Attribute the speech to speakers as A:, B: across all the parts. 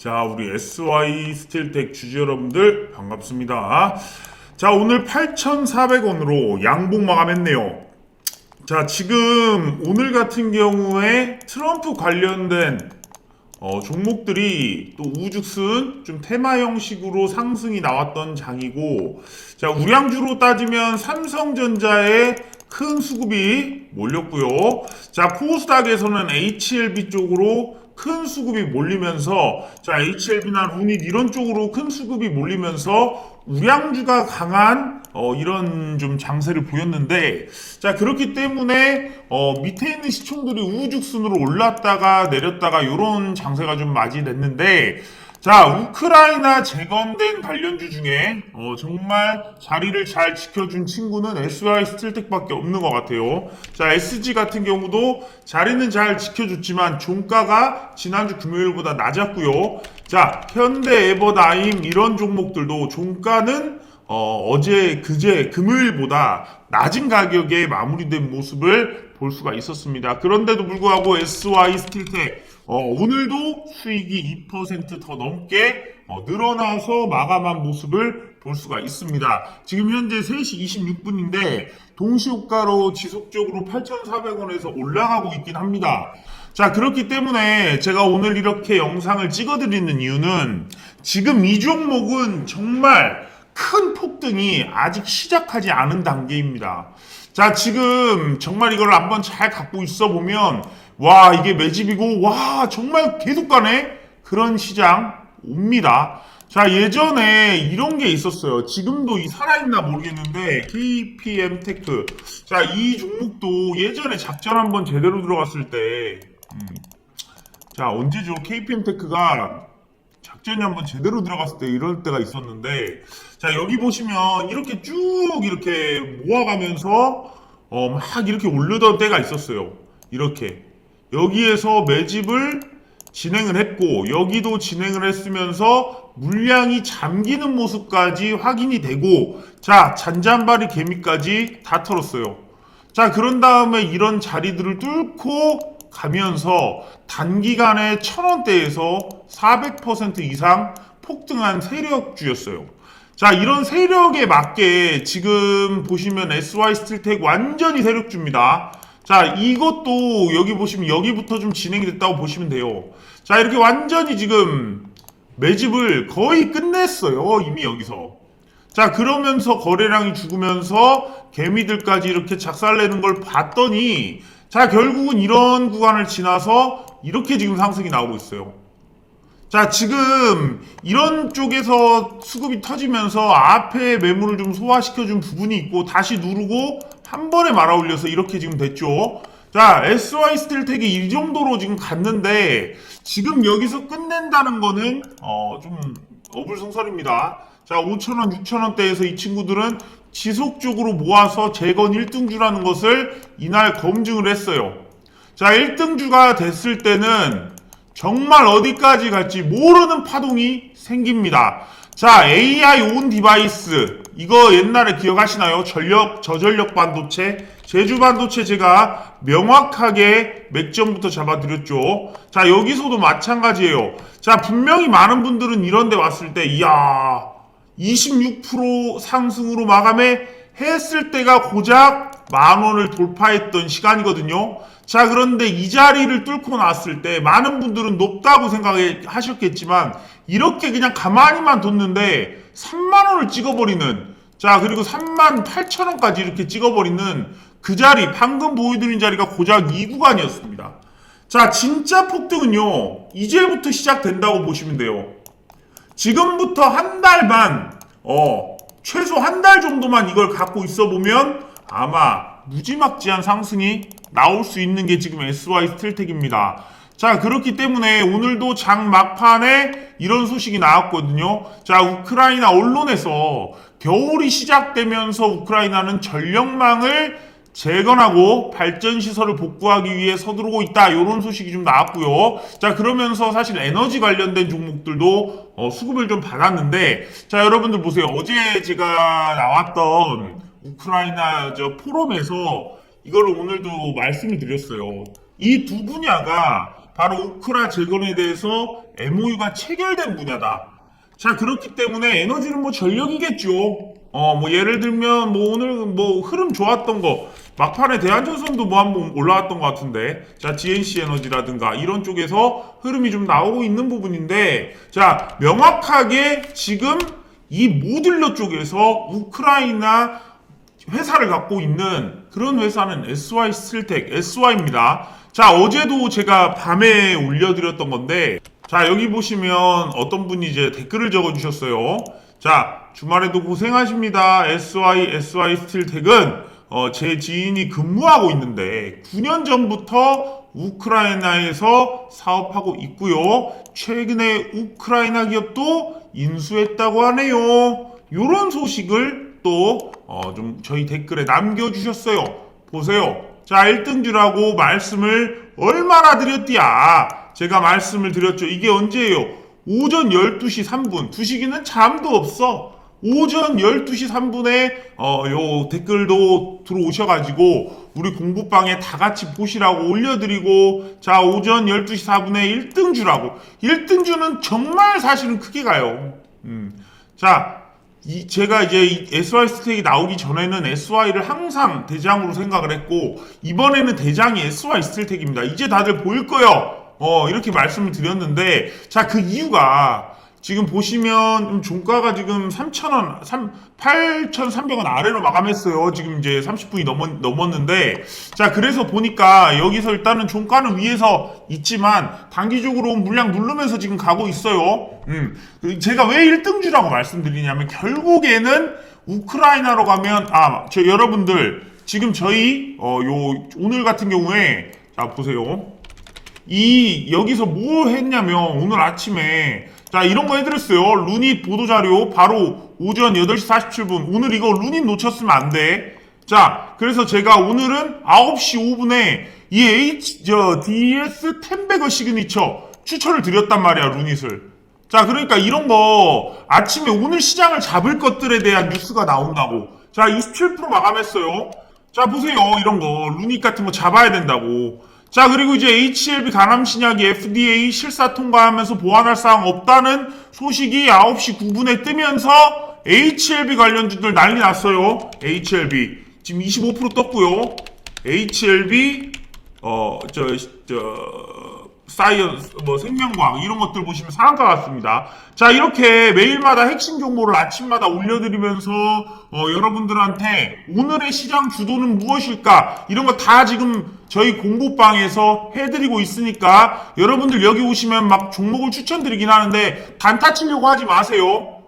A: 자, 우리 SY 스틸텍 주주 여러분들 반갑습니다. 자, 오늘 8,400원으로 양봉 마감했네요. 자, 지금 오늘 같은 경우에 트럼프 관련된 어, 종목들이 또 우죽순 좀 테마 형식으로 상승이 나왔던 장이고 자 우량주로 따지면 삼성전자의 큰 수급이 몰렸고요 자 코스닥에서는 HLB 쪽으로 큰 수급이 몰리면서 자 HLB나 루닛 이런 쪽으로 큰 수급이 몰리면서 우량주가 강한 어, 이런 좀 장세를 보였는데 자 그렇기 때문에 어, 밑에 있는 시총들이 우후죽순으로 올랐다가 내렸다가 이런 장세가 좀 맞이됐는데 자 우크라이나 재건된 관련주 중에 어, 정말 자리를 잘 지켜준 친구는 SY 스틸텍밖에 없는 것 같아요. 자 SG 같은 경우도 자리는 잘 지켜줬지만 종가가 지난주 금요일보다 낮았고요. 자 현대 에버다임 이런 종목들도 종가는 어, 제 그제 금요일보다 낮은 가격에 마무리된 모습을 볼 수가 있었습니다. 그런데도 불구하고 SY 스틸텍 어, 오늘도 수익이 2%더 넘게 어, 늘어나서 마감한 모습을 볼 수가 있습니다. 지금 현재 3시 26분인데 동시효과로 지속적으로 8,400원에서 올라가고 있긴 합니다. 자, 그렇기 때문에 제가 오늘 이렇게 영상을 찍어드리는 이유는 지금 이 종목은 정말 큰 폭등이 아직 시작하지 않은 단계입니다. 자, 지금 정말 이걸 한번 잘 갖고 있어 보면, 와, 이게 매집이고, 와, 정말 계속 가네? 그런 시장 옵니다. 자, 예전에 이런 게 있었어요. 지금도 이 살아있나 모르겠는데, KPM 테크. 자, 이 종목도 예전에 작전 한번 제대로 들어갔을 때, 음, 자, 언제죠? KPM 테크가 작전이 한번 제대로 들어갔을 때 이럴 때가 있었는데 자 여기 보시면 이렇게 쭉 이렇게 모아가면서 어, 막 이렇게 올르던 때가 있었어요 이렇게 여기에서 매집을 진행을 했고 여기도 진행을 했으면서 물량이 잠기는 모습까지 확인이 되고 자 잔잔바리 개미까지 다 털었어요 자 그런 다음에 이런 자리들을 뚫고 가면서 단기간에 천원대에서 400% 이상 폭등한 세력주였어요. 자, 이런 세력에 맞게 지금 보시면 SY 스틸텍 완전히 세력주입니다. 자, 이것도 여기 보시면 여기부터 좀 진행이 됐다고 보시면 돼요. 자, 이렇게 완전히 지금 매집을 거의 끝냈어요. 이미 여기서. 자, 그러면서 거래량이 죽으면서 개미들까지 이렇게 작살내는 걸 봤더니 자, 결국은 이런 구간을 지나서 이렇게 지금 상승이 나오고 있어요. 자, 지금 이런 쪽에서 수급이 터지면서 앞에 매물을 좀 소화시켜준 부분이 있고 다시 누르고 한 번에 말아 올려서 이렇게 지금 됐죠. 자, SY 스틸텍이 이 정도로 지금 갔는데 지금 여기서 끝낸다는 거는 어, 좀 어불성설입니다. 자, 5,000원, 6,000원대에서 이 친구들은 지속적으로 모아서 재건 1등주라는 것을 이날 검증을 했어요. 자, 1등주가 됐을 때는 정말 어디까지 갈지 모르는 파동이 생깁니다. 자, AI 온 디바이스. 이거 옛날에 기억하시나요? 전력, 저전력 반도체. 제주 반도체 제가 명확하게 맥점부터 잡아드렸죠. 자, 여기서도 마찬가지예요. 자, 분명히 많은 분들은 이런 데 왔을 때, 이야, 26% 상승으로 마감해 했을 때가 고작 만 원을 돌파했던 시간이거든요. 자, 그런데 이 자리를 뚫고 났을 때 많은 분들은 높다고 생각하셨겠지만 이렇게 그냥 가만히만 뒀는데 3만 원을 찍어버리는 자, 그리고 3만 8천 원까지 이렇게 찍어버리는 그 자리, 방금 보여드린 자리가 고작 이 구간이었습니다. 자, 진짜 폭등은요, 이제부터 시작된다고 보시면 돼요. 지금부터 한 달 반, 어, 최소 한 달 정도만 이걸 갖고 있어 보면 아마 무지막지한 상승이 나올 수 있는 게 지금 SY 스틸텍입니다. 자, 그렇기 때문에 오늘도 장 막판에 이런 소식이 나왔거든요. 자, 우크라이나 언론에서 겨울이 시작되면서 우크라이나는 전력망을 재건하고 발전 시설을 복구하기 위해 서두르고 있다. 이런 소식이 좀 나왔고요. 자, 그러면서 사실 에너지 관련된 종목들도 어, 수급을 좀 받았는데, 자, 여러분들 보세요. 어제 제가 나왔던 우크라이나 저 포럼에서 이걸 오늘도 말씀을 드렸어요. 이 두 분야가 바로 우크라 재건에 대해서 MOU가 체결된 분야다. 자, 그렇기 때문에 에너지는 뭐 전력이겠죠. 어, 뭐 예를 들면 뭐 오늘 뭐 흐름 좋았던 거 막판에 대한전선도 뭐 한번 올라왔던 것 같은데 자 GNC 에너지라든가 이런 쪽에서 흐름이 좀 나오고 있는 부분인데 자 명확하게 지금 이 모듈러 쪽에서 우크라이나 회사를 갖고 있는 그런 회사는 SY 스틸텍, SY입니다. 자, 어제도 제가 밤에 올려드렸던 건데, 자, 여기 보시면 어떤 분이 이제 댓글을 적어주셨어요. 자, 주말에도 고생하십니다. SY, SY 스틸텍은, 어, 제 지인이 근무하고 있는데, 9년 전부터 우크라이나에서 사업하고 있고요. 최근에 우크라이나 기업도 인수했다고 하네요. 요런 소식을 또, 어, 좀 저희 댓글에 남겨주셨어요. 보세요. 자, 1등주라고 말씀을 얼마나 드렸디야. 제가 말씀을 드렸죠. 이게 언제예요? 오전 12시 3분. 두시기는 잠도 없어. 오전 12시 3분에 어, 요 댓글도 들어오셔가지고 우리 공부방에 다 같이 보시라고 올려드리고 자 오전 12시 4분에 1등주라고 1등주는 정말 사실은 크게 가요. 음. 자 이, 제가 이제 이 SY 스택이 나오기 전에는 SY를 항상 대장으로 생각을 했고, 이번에는 대장이 SY 스택입니다. 이제 다들 보일 거예요. 어, 이렇게 말씀을 드렸는데, 자, 그 이유가, 지금 보시면 좀 종가가 지금 3,000원, 3, 8,300원 아래로 마감했어요. 지금 이제 30분이 넘었, 넘었는데. 자, 그래서 보니까 여기서 일단은 종가는 위에서 있지만 단기적으로 물량 누르면서 지금 가고 있어요. 음. 그 제가 왜 1등주라고 말씀드리냐면 결국에는 우크라이나로 가면, 아, 저 여러분들 지금 저희, 어, 요, 오늘 같은 경우에, 자, 보세요. 이 여기서 뭐 했냐면 오늘 아침에 자 이런 거 해드렸어요. 루닛 보도자료 바로 오전 8시 47분. 오늘 이거 루닛 놓쳤으면 안 돼 자 그래서 제가 오늘은 9시 5분에 이 H 저 DS 템베거 시그니처 추천을 드렸단 말이야 루닛을. 자 그러니까 이런 거 아침에 오늘 시장을 잡을 것들에 대한 뉴스가 나온다고. 자 27% 마감했어요. 자 보세요. 이런 거 루닛 같은 거 잡아야 된다고 자 그리고 이제 HLB 간암 신약이 FDA 실사 통과하면서 보완할 사항 없다는 소식이 9시 9분에 뜨면서 HLB 관련주들 난리 났어요. HLB 지금 25% 떴고요. HLB 어 저 저 사이언스 뭐 생명과학 이런 것들 보시면 상한가 같습니다. 자 이렇게 매일마다 핵심 정보를 아침마다 올려드리면서 어, 여러분들한테 오늘의 시장 주도는 무엇일까 이런 거 다 지금 저희 공부방에서 해드리고 있으니까 여러분들 여기 오시면 막 종목을 추천드리긴 하는데 단타 치려고 하지 마세요.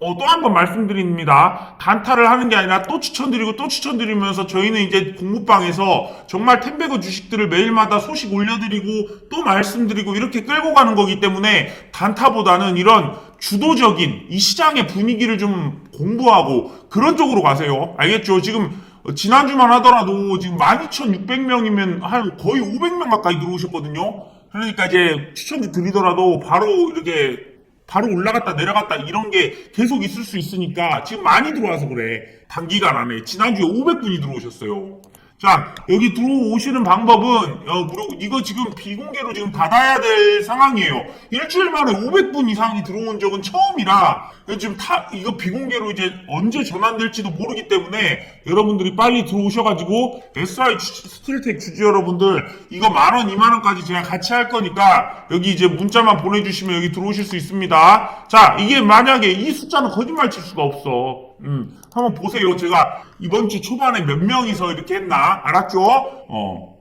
A: 어, 또 한 번 말씀드립니다. 단타를 하는 게 아니라 또 추천드리고 또 추천드리면서 저희는 이제 공부방에서 정말 템베거 주식들을 매일마다 소식 올려드리고 또 말씀드리고 이렇게 끌고 가는 거기 때문에 단타보다는 이런 주도적인 이 시장의 분위기를 좀 공부하고 그런 쪽으로 가세요. 알겠죠? 지금 지난주만 하더라도 지금 12,600명이면 한 거의 500명 가까이 들어오셨거든요. 그러니까 이제 추천 드리더라도 바로 이렇게 바로 올라갔다 내려갔다 이런 게 계속 있을 수 있으니까 지금 많이 들어와서 그래. 단기간 안에 지난주에 500분이 들어오셨어요. 자 여기 들어오시는 방법은 어, 무료, 이거 지금 비공개로 지금 받아야 될 상황이에요. 일주일 만에 500분 이상이 들어온 적은 처음이라 지금 다 이거 비공개로 이제 언제 전환될지도 모르기 때문에 여러분들이 빨리 들어오셔가지고 SI 주- 스틸텍 주주 여러분들 이거 만 원, 이만 원까지 제가 같이 할 거니까 여기 이제 문자만 보내주시면 여기 들어오실 수 있습니다. 자 이게 만약에 이 숫자는 거짓말 칠 수가 없어. 음, 한번 보세요. 제가 이번 주 초반에 몇 명이서 이렇게 했나? 알았죠? 어.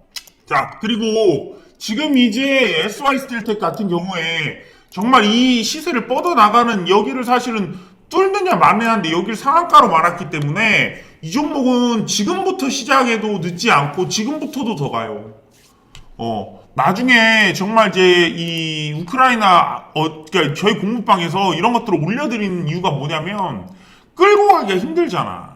A: 자, 그리고 지금 이제 SY 스틸텍 같은 경우에 정말 이 시세를 뻗어나가는 여기를 사실은 뚫느냐 마느냐인데 여기를 상한가로 말았기 때문에 이 종목은 지금부터 시작해도 늦지 않고 지금부터도 더 가요. 어, 나중에 정말 이제 이 우크라이나, 어, 그러니까 저희 공부방에서 이런 것들을 올려드리는 이유가 뭐냐면 끌고 가기가 힘들잖아.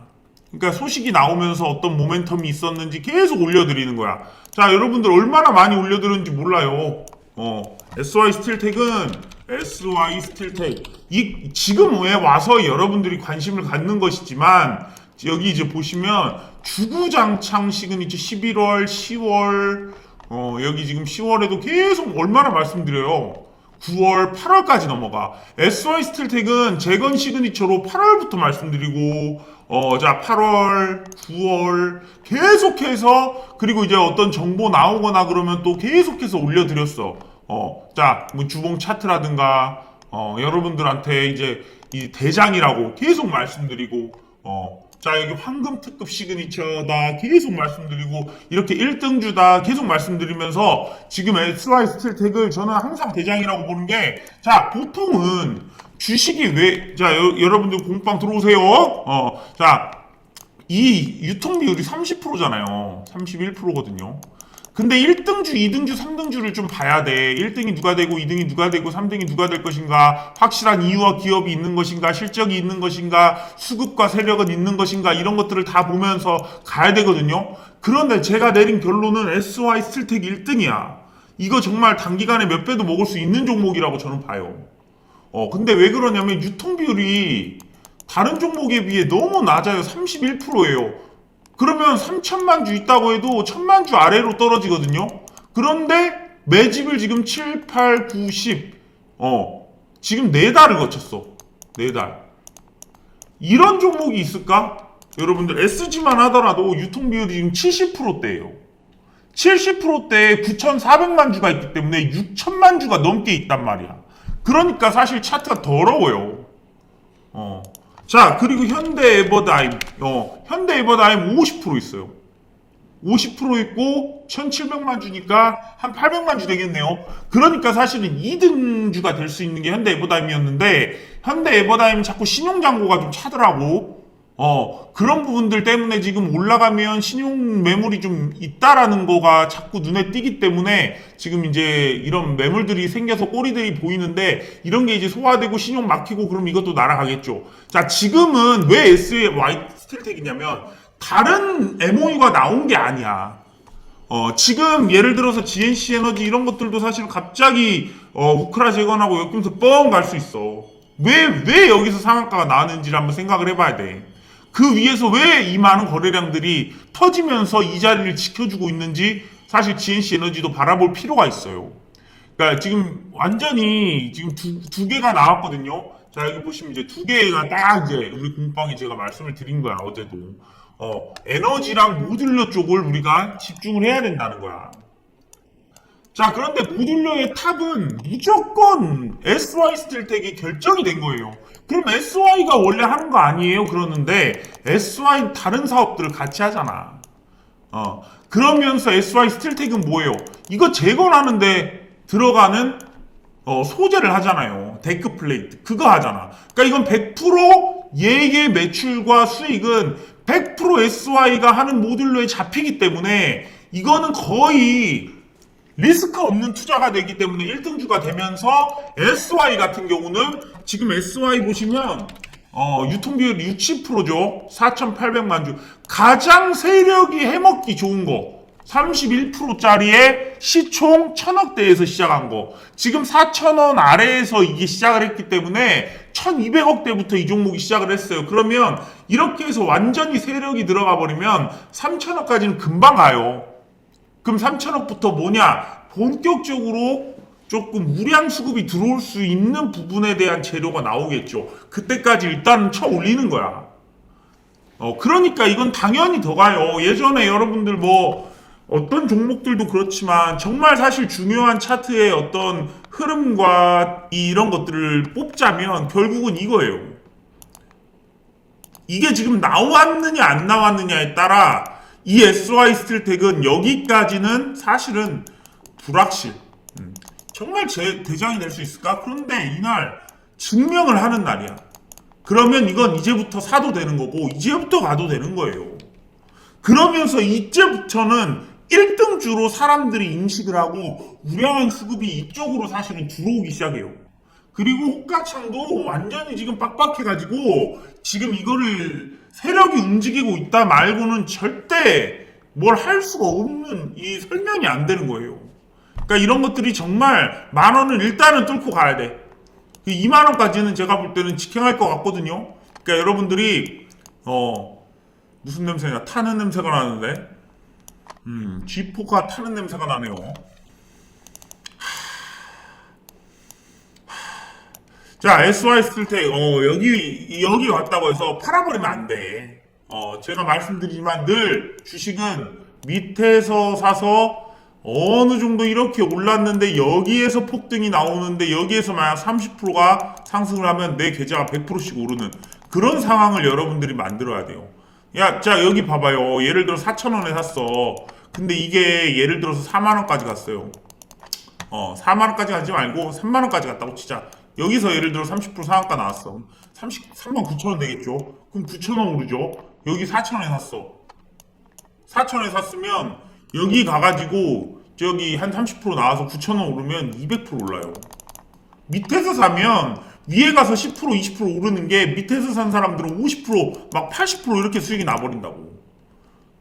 A: 그러니까 소식이 나오면서 어떤 모멘텀이 있었는지 계속 올려드리는 거야. 자, 여러분들 얼마나 많이 올려드렸는지 몰라요. 어, SY 스틸텍은 SY 스틸텍. 이, 지금 왜 와서 여러분들이 관심을 갖는 것이지만, 여기 이제 보시면 주구장창 시그니처 11월, 10월, 어, 여기 지금 10월에도 계속 얼마나 말씀드려요. 9월, 8월까지 넘어가. SY 스틸텍은 재건 시그니처로 8월부터 말씀드리고, 어, 자, 8월, 9월, 계속해서, 그리고 이제 어떤 정보 나오거나 그러면 또 계속해서 올려드렸어. 어, 자, 뭐 주봉 차트라든가, 어, 여러분들한테 이제 이 대장이라고 계속 말씀드리고, 어, 자, 여기 황금 특급 시그니처다 계속 말씀드리고, 이렇게 1등주다 계속 말씀드리면서 지금 SY 스틸텍을 저는 항상 대장이라고 보는 게, 자, 보통은 주식이 왜, 자, 여, 여러분들 공방 들어오세요. 어, 자, 이 유통 비율이 30%잖아요. 31%거든요. 근데 1등주, 2등주, 3등주를 좀 봐야 돼. 1등이 누가 되고, 2등이 누가 되고, 3등이 누가 될 것인가, 확실한 이유와 기업이 있는 것인가, 실적이 있는 것인가, 수급과 세력은 있는 것인가, 이런 것들을 다 보면서 가야 되거든요. 그런데 제가 내린 결론은 SY 스틸텍 1등이야. 이거 정말 단기간에 몇 배도 먹을 수 있는 종목이라고 저는 봐요. 어, 근데 왜 그러냐면 유통 비율이 다른 종목에 비해 너무 낮아요. 31%예요. 그러면 3천만 주 있다고 해도 1000만 주 아래로 떨어지거든요. 그런데 매집을 지금 7, 8, 9, 10. 어. 지금 4달을 거쳤어. 4달. 이런 종목이 있을까? 여러분들 SG만 하더라도 유통 비율이 지금 70%대예요. 70%대에 9,400만 주가 있기 때문에 6천만 주가 넘게 있단 말이야. 그러니까 사실 차트가 더러워요. 어. 자, 그리고 현대 에버다임. 어, 현대 에버다임 50% 있어요. 50% 있고 1,700만 주니까 한 800만 주 되겠네요. 그러니까 사실은 2등주가 될 수 있는 게 현대 에버다임이었는데 현대 에버다임 자꾸 신용 잔고가 좀 차더라고. 어, 그런 부분들 때문에 지금 올라가면 신용 매물이 좀 있다라는 거가 자꾸 눈에 띄기 때문에 지금 이제 이런 매물들이 생겨서 꼬리들이 보이는데 이런 게 이제 소화되고 신용 막히고 그럼 이것도 날아가겠죠. 자, 지금은 왜 SY 스틸텍이냐면 다른 MOU가 나온 게 아니야. 어, 지금 예를 들어서 GNC 에너지 이런 것들도 사실 갑자기 어, 우크라 재건하고 역금서 뻥 갈 수 있어. 왜, 왜 여기서 상한가가 나왔는지를 한번 생각을 해봐야 돼. 그 위에서 왜 이 많은 거래량들이 터지면서 이 자리를 지켜주고 있는지 사실 GNC 에너지도 바라볼 필요가 있어요. 그러니까 지금 완전히 지금 두, 두 개가 나왔거든요. 자, 여기 보시면 이제 두 개가 딱 이제 우리 공방에 제가 말씀을 드린 거야, 어제도. 어, 에너지랑 모듈러 쪽을 우리가 집중을 해야 된다는 거야. 자, 그런데 모듈러의 탑은 무조건 SY 스틸텍이 결정이 된 거예요. 그럼 SY가 원래 하는 거 아니에요? 그러는데 SY 다른 사업들을 같이 하잖아. 어, 그러면서 SY 스틸텍은 뭐예요? 이거 재건하는데 들어가는 어, 소재를 하잖아요. 데크 플레이트. 그거 하잖아. 그러니까 이건 100% 얘의 매출과 수익은 100% SY가 하는 모듈러에 잡히기 때문에 이거는 거의 리스크 없는 투자가 되기 때문에 1등주가 되면서 SY 같은 경우는 지금 SY 보시면 어, 유통비율 60%죠. 4,800만 주. 가장 세력이 해먹기 좋은 거. 31%짜리에 시총 1000억대에서 시작한 거. 지금 4,000원 아래에서 이게 시작을 했기 때문에 1200억대부터 이 종목이 시작을 했어요. 그러면 이렇게 해서 완전히 세력이 들어가 버리면 3,000억까지는 금방 가요. 그럼 3천억부터 뭐냐? 본격적으로 조금 우량 수급이 들어올 수 있는 부분에 대한 재료가 나오겠죠. 그때까지 일단 쳐 올리는 거야. 어, 그러니까 이건 당연히 더 가요. 예전에 여러분들 뭐 어떤 종목들도 그렇지만 정말 사실 중요한 차트의 어떤 흐름과 이런 것들을 뽑자면 결국은 이거예요. 이게 지금 나왔느냐 안 나왔느냐에 따라 이 SY 스틸텍은 여기까지는 사실은 불확실. 음, 정말 제 대장이 될 수 있을까? 그런데 이날 증명을 하는 날이야. 그러면 이건 이제부터 사도 되는 거고 이제부터 가도 되는 거예요. 그러면서 이제부터는 1등주로 사람들이 인식을 하고 우량한 수급이 이쪽으로 사실은 들어오기 시작해요. 그리고 호가창도 완전히 지금 빡빡해가지고 지금 이거를 세력이 움직이고 있다 말고는 절대 뭘 할 수가 없는 이 설명이 안 되는 거예요. 그러니까 이런 것들이 정말 만 원을 일단은 뚫고 가야 돼. 2만 원까지는 제가 볼 때는 직행할 것 같거든요. 그러니까 여러분들이 어 무슨 냄새냐 타는 냄새가 나는데 음, G4가 타는 냄새가 나네요. 자, SY 스틸텍, 어, 여기, 여기 왔다고 해서 팔아버리면 안 돼. 어, 제가 말씀드리지만 늘 주식은 밑에서 사서 어느 정도 이렇게 올랐는데 여기에서 폭등이 나오는데 여기에서 만약 30%가 상승을 하면 내 계좌가 100%씩 오르는 그런 상황을 여러분들이 만들어야 돼요. 야, 자, 여기 봐봐요. 예를 들어 4,000원에 샀어. 근데 이게 예를 들어서 4만원까지 갔어요. 어, 4만원까지 가지 말고 3만원까지 갔다고 치자. 여기서 예를 들어 30% 상한가 나왔어. 30, 3만 9천 원 되겠죠? 그럼 9천 원 오르죠? 여기 4천 원에 샀어. 4천 원에 샀으면 여기 가가지고 저기 한 30% 나와서 9천 원 오르면 200% 올라요. 밑에서 사면 위에 가서 10% 20% 오르는 게 밑에서 산 사람들은 50%막 80% 이렇게 수익이 나버린다고.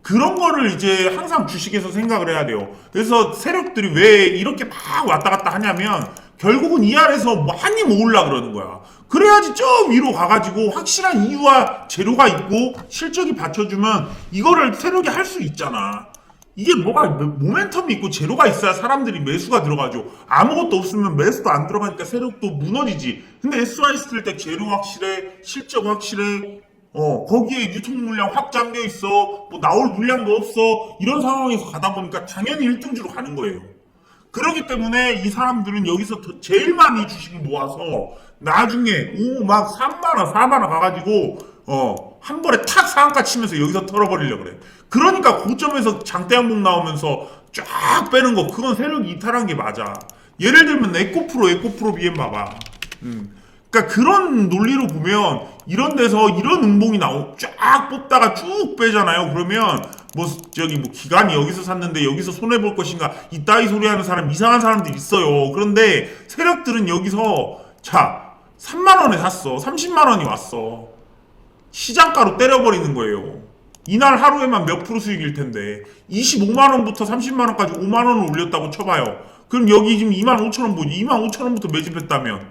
A: 그런 거를 이제 항상 주식에서 생각을 해야 돼요. 그래서 세력들이 왜 이렇게 막 왔다 갔다 하냐면 결국은 이 아래서 많이 모으려 그러는 거야. 그래야지 저 위로 가가지고 확실한 이유와 재료가 있고 실적이 받쳐주면 이거를 세력이 할 수 있잖아. 이게 뭐가 모멘텀이 있고 재료가 있어야 사람들이 매수가 들어가죠. 아무것도 없으면 매수도 안 들어가니까 세력도 무너지지. 근데 SY 스틸텍 재료 확실해, 실적 확실해, 어, 거기에 유통 물량 확 잠겨 있어. 뭐 나올 물량도 없어. 이런 상황에서 가다 보니까 당연히 1등주로 가는 거예요. 그렇기 때문에 이 사람들은 여기서 더 제일 많이 주식을 모아서 나중에 오막 3만원, 4만원 가가지고 어, 한 번에 탁 상한가 치면서 여기서 털어버리려고 그래. 그러니까 고점에서 장대 항목 나오면서 쫙 빼는 거 그건 세력이 이탈한 게 맞아. 예를 들면 에코프로, 에코프로 BM 봐봐. 음. 그러니까 그런 논리로 보면 이런 데서 이런 음봉이 나오 쫙 뽑다가 쭉 빼잖아요. 그러면 뭐 저기 뭐 기관이 여기서 샀는데 여기서 손해 볼 것인가 이따위 소리 하는 사람 이상한 사람들 있어요. 그런데 세력들은 여기서 자 3만 원에 샀어. 30만 원이 왔어. 시장가로 때려버리는 거예요. 이날 하루에만 몇 프로 수익일 텐데 25만 원부터 30만 원까지 5만 원을 올렸다고 쳐봐요. 그럼 여기 지금 2만 5천 원 보지? 2만 5천 원부터 매집했다면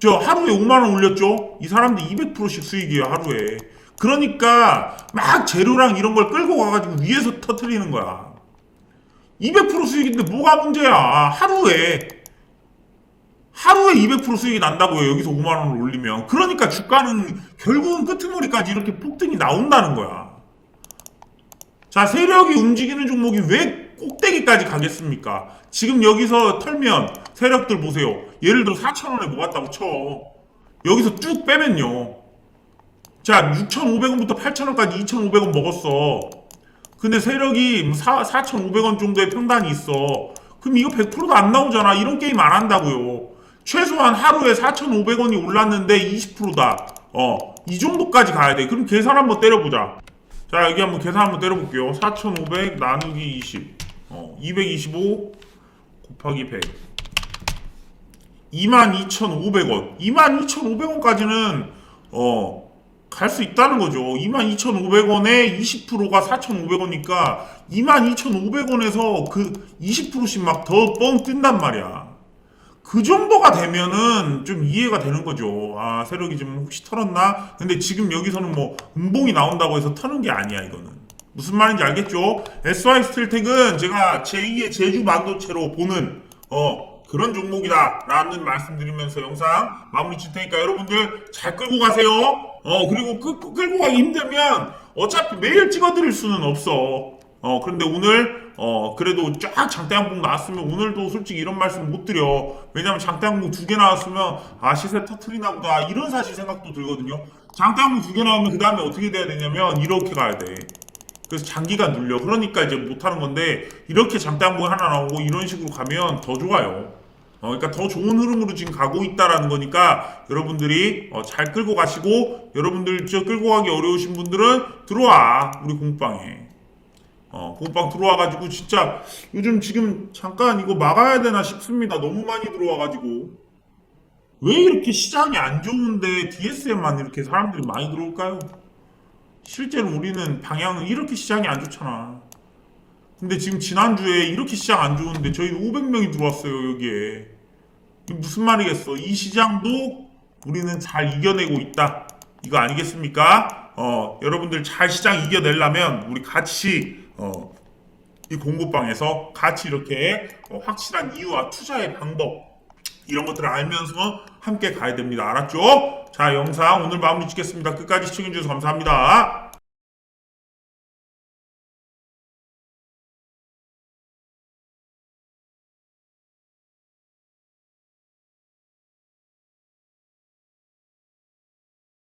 A: 저 하루에 5만 원 올렸죠? 이 사람들 200%씩 수익이에요 하루에. 그러니까 막 재료랑 이런 걸 끌고 가가지고 위에서 터트리는 거야. 200% 수익인데 뭐가 문제야? 하루에 하루에 200% 수익이 난다고요. 여기서 5만 원을 올리면. 그러니까 주가는 결국은 끄트머리까지 이렇게 폭등이 나온다는 거야. 자, 세력이 움직이는 종목이 왜 꼭대기까지 가겠습니까? 지금 여기서 털면 세력들 보세요. 예를 들어 4,000원에 모았다고 쳐. 여기서 쭉 빼면요. 자, 6,500원부터 8,000원까지 2,500원 먹었어. 근데 세력이 4, 4,500원 정도의 평단이 있어. 그럼 이거 100%도 안 나오잖아. 이런 게임 안 한다고요. 최소한 하루에 4,500원이 올랐는데 20%다. 어, 이 정도까지 가야 돼. 그럼 계산 한번 때려보자. 자, 여기 한번 계산 한번 때려볼게요. 4,500 나누기 20. 어, 225 곱하기 100. 22,500원. 22,500원까지는 어, 갈 수 있다는 거죠. 22,500원에 20%가 4,500원이니까 22,500원에서 그 20%씩 막 더 뻥 뜬단 말이야. 그 정도가 되면은 좀 이해가 되는 거죠. 아, 세력이 좀 혹시 털었나? 근데 지금 여기서는 뭐 음봉이 나온다고 해서 터는 게 아니야, 이거는. 무슨 말인지 알겠죠? SY 스틸텍은 제가 제2의 제주 반도체로 보는 어 그런 종목이다라는 말씀드리면서 영상 마무리 칠 테니까 여러분들 잘 끌고 가세요. 어 그리고 끌, 끌고 가기 힘들면 어차피 매일 찍어드릴 수는 없어. 어 그런데 오늘 어 그래도 쫙 장대 항목 나왔으면 오늘도 솔직히 이런 말씀 못 드려. 왜냐면 장대 항목 두개 나왔으면 아 시세 터트리나 보다 이런 사실 생각도 들거든요. 장대 항목 두개 나오면 그 다음에 어떻게 돼야 되냐면 이렇게 가야 돼. 그래서 장기가 눌려. 그러니까 이제 못하는 건데 이렇게 장대항목 하나 나오고 이런 식으로 가면 더 좋아요. 어, 그러니까 더 좋은 흐름으로 지금 가고 있다라는 거니까 여러분들이 어, 잘 끌고 가시고 여러분들 저 끌고 가기 어려우신 분들은 들어와 우리 공방에. 어, 공방 들어와가지고 진짜 요즘 지금 잠깐 이거 막아야 되나 싶습니다. 너무 많이 들어와가지고 왜 이렇게 시장이 안 좋은데 DSM만 이렇게 사람들이 많이 들어올까요? 실제로 우리는 방향은 이렇게 시장이 안 좋잖아. 근데 지금 지난주에 이렇게 시장 안 좋은데 저희 500명이 들어왔어요, 여기에. 무슨 말이겠어? 이 시장도 우리는 잘 이겨내고 있다. 이거 아니겠습니까? 어, 여러분들 잘 시장 이겨내려면 우리 같이 어, 이 공부방에서 같이 이렇게 어, 확실한 이유와 투자의 방법 이런 것들을 알면서 함께 가야 됩니다. 알았죠? 자, 영상 오늘 마무리 짓겠습니다. 끝까지 시청해주셔서 감사합니다.